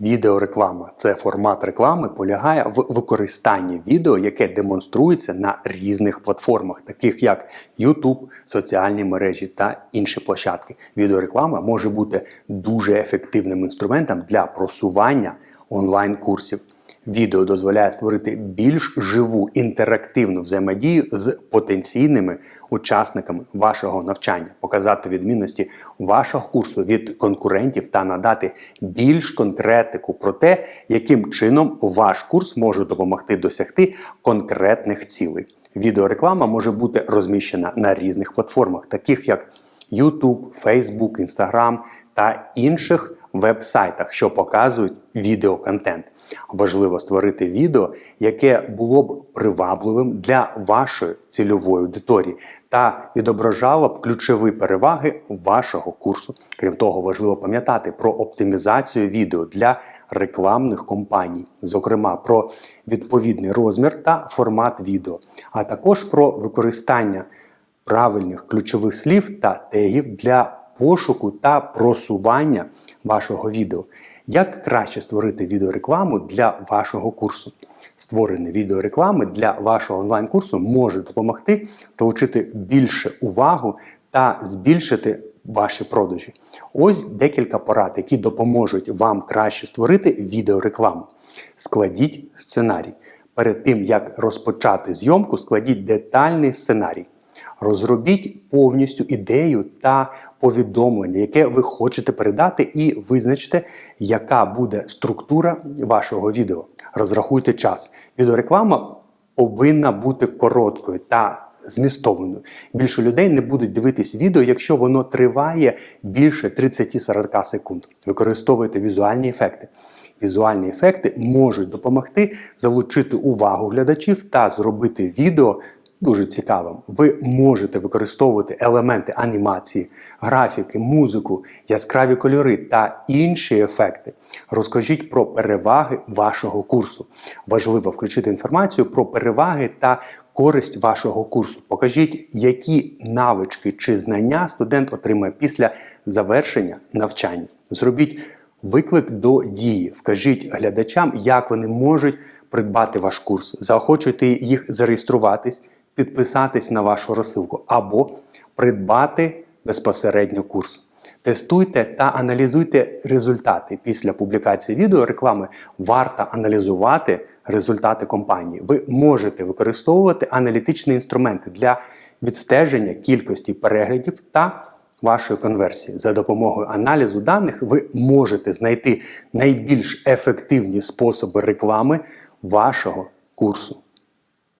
Відеореклама це формат реклами, полягає в використанні відео, яке демонструється на різних платформах, таких як YouTube, соціальні мережі та інші площадки. Відеореклама може бути дуже ефективним інструментом для просування онлайн-курсів. Відео дозволяє створити більш живу інтерактивну взаємодію з потенційними учасниками вашого навчання, показати відмінності вашого курсу від конкурентів та надати більш конкретику про те, яким чином ваш курс може допомогти досягти конкретних цілей. Відеореклама може бути розміщена на різних платформах, таких як YouTube, Facebook, Instagram та інших веб-сайтах, що показують відеоконтент. Важливо створити відео, яке було б привабливим для вашої цільової аудиторії та відображало б ключові переваги вашого курсу. Крім того, важливо пам'ятати про оптимізацію відео для рекламних компаній, зокрема про відповідний розмір та формат відео, а також про використання правильних ключових слів та тегів для пошуку та просування вашого відео. Як краще створити відеорекламу для вашого курсу? Створене відеореклами для вашого онлайн-курсу може допомогти залучити більше увагу та збільшити ваші продажі. Ось декілька порад, які допоможуть вам краще створити відеорекламу. Складіть сценарій. Перед тим як розпочати зйомку, складіть детальний сценарій. Розробіть повністю ідею та повідомлення, яке ви хочете передати, і визначте, яка буде структура вашого відео. Розрахуйте час. Відеореклама повинна бути короткою та змістовною. Більше людей не будуть дивитись відео, якщо воно триває більше 30-40 секунд. Використовуйте візуальні ефекти. Візуальні ефекти можуть допомогти залучити увагу глядачів та зробити відео дуже цікавим. Ви можете використовувати елементи анімації, графіки, музику, яскраві кольори та інші ефекти. Розкажіть про переваги вашого курсу. Важливо включити інформацію про переваги та користь вашого курсу. Покажіть, які навички чи знання студент отримає після завершення навчання. Зробіть виклик до дії. Вкажіть глядачам, як вони можуть придбати ваш курс. Заохочуйте їх зареєструватись, підписатись на вашу розсилку або придбати безпосередньо курс. Тестуйте та аналізуйте результати після публікації відео реклами. Варто аналізувати результати компанії. Ви можете використовувати аналітичні інструменти для відстеження кількості переглядів та вашої конверсії. За допомогою аналізу даних ви можете знайти найбільш ефективні способи реклами вашого курсу.